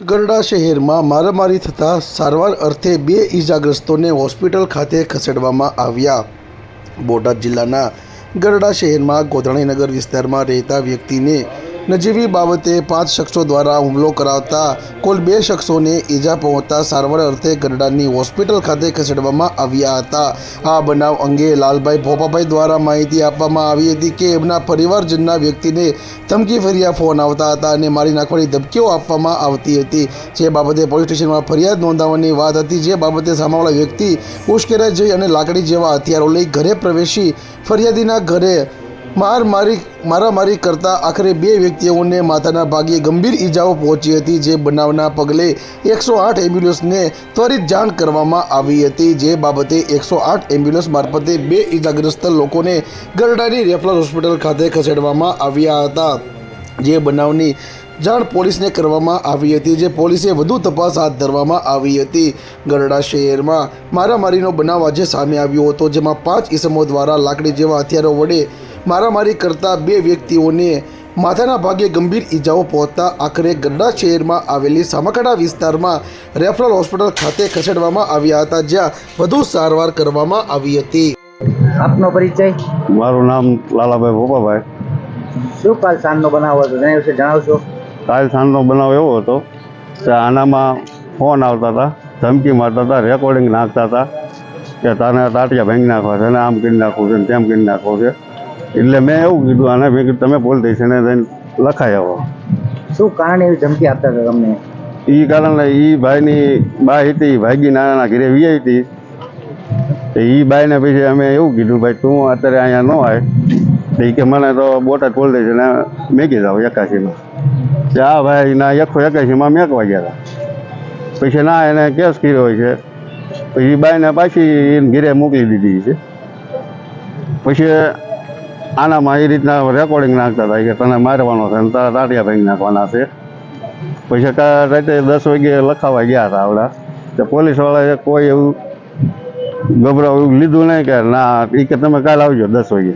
ગરડા શહેરમાં મારામારી થતાં સારવાર અર્થે બે ઈજાગ્રસ્તોને હોસ્પિટલ ખાતે ખસેડવામાં આવ્યા. બોટાદ જિલ્લાના ગરડા શહેરમાં ગોધરાણીનગર વિસ્તારમાં રહેતા વ્યક્તિને નજીવી બાબતે પાંચ શખ્સો દ્વારા હુમલો કરાવતા કુલ બે શખ્સોને ઈજા પહોંચતા સારવાર અર્થે ગરડાની હોસ્પિટલ ખાતે ખસેડવામાં આવ્યા હતા. આ બનાવ અંગે લાલભાઈ ભોપાભાઈ દ્વારા માહિતી આપવામાં આવી હતી કે એમના પરિવારજનના વ્યક્તિને ધમકી ફર્યા ફોન આવતા હતા અને મારી નાખવાની ધમકીઓ આપવામાં આવતી હતી. જે બાબતે પોલીસ સ્ટેશનમાં ફરિયાદ નોંધાવવાની વાત હતી. જે બાબતે સામેવાળા વ્યક્તિ ઉશ્કેરાઈ જઈ અને લાકડી જેવા હથિયારો લઈ ઘરે પ્રવેશી ફરિયાદીના ઘરે માર મારી મારામારી કરતા આખરે બે વ્યક્તિઓને માથાના ભાગે ગંભીર ઈજાઓ પહોંચી હતી, જે બનાવના પગલે એકસો આઠ એમ્બ્યુલન્સને ત્વરિત જાણ કરવામાં આવી હતી. જે બાબતે એકસો આઠ એમ્બ્યુલન્સ મારફતે બે ઈજાગ્રસ્ત લોકોને ગરડાની રેફરલ હોસ્પિટલ ખાતે ખસેડવામાં આવ્યા હતા. જે બનાવની જાણ પોલીસને કરવામાં આવી હતી, જે પોલીસે વધુ તપાસ હાથ ધરવામાં આવી હતી. ગરડા શહેરમાં મારામારીનો બનાવ આજે સામે આવ્યો હતો, જેમાં પાંચ ઈસમો દ્વારા લાકડી જેવા હથિયારો વડે મારામારી કરતા બે વ્યક્તિઓને માથાના ભાગે ગંભીર ઈજાઓ પહોંચતા આખરે ગડ્ડા શહેરમાં આવેલી સામકાડા વિસ્તારમાં રેફરલ હોસ્પિટલ ખાતે ખસેડવામાં આવ્યા હતા જ્યાં વધુ સારવાર કરવામાં આવી હતી. આપનો પરિચય? મારું નામ લાલાભાઈ ભોપાભાઈ. શું કાલ સાંજનો બનાવ હતો? તેના વિશે જણાવશો? કાલ સાંજનો બનાવ એવો હતો કે આનામાં ફોન આવતા હતા ધમકી મારતા હતા રેકોર્ડિંગ નાખતા હતા કે તાને તાટિયા ભાંગી નાખવા છે ને આમ કરી નાખવું છે ને તેમ કરી નાખવું છે. એટલે મેં એવું કીધું આને મેં કીધું તમે પોલીસ સ્ટેશને જઈને લખાઈ આવો. શું કારણ એવી ધમકી આપતા હતા તમને? એ કારણ એ ભાઈની બા હતી ભાગી નાના ઘરે વી હતી. તો એ બાઈને પછી અમે એવું કીધું ભાઈ તું અત્યારે અહીંયા ન આવે ઈ કે મને તો બોટાદ પોલીસ સ્ટેશને મેકી જાઓ એકાશીમાં. કે આ ભાઈ ના એકસો એકાશીમાં મેકવા ગયા હતા. પછી ના એને કેસ કર્યો હોય છે. પછી બાઈને પાછી એને ઘરે મોકલી દીધી છે. પછી આનામાં એ રીતના રેકોર્ડિંગ નાખતા હતા કે તને મારવાનો છે ને તારા તાટિયા ભાંગી નાખવાના છે. પછી રાતે દસ વાગે લખાવા ગયા હતા આવડા. તો પોલીસવાળાએ કોઈ એવું ગભરાવ લીધું નહીં કે ના એ કે તમે કાલે આવજો દસ વાગે.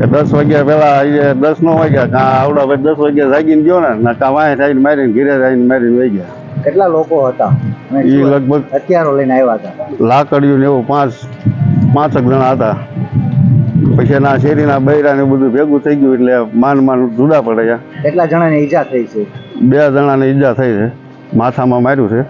કે દસ વાગ્યા પહેલાં એ દસ નો વાગ્યા કાં આવડા ભાઈ દસ વાગ્યા જાગીને ગયો ને ના કાં વાંહે થઈને મારીને ઘીરે થઈને મારીને વહી ગયા. કેટલા લોકો હતા? એ લગભગ હથિયારો લઈને આવ્યા હતા. લાકડીયું ને એવું પાંચ પાંચક જણા હતા. પછી એના શેરીના બૈરા ને બધું ભેગું થઈ ગયું એટલે માન માન જુદા પડ્યા. કેટલા જણાને ઈજા થઈ છે? બે જણાને ઈજા થઈ છે. માથામાં માર્યું છે.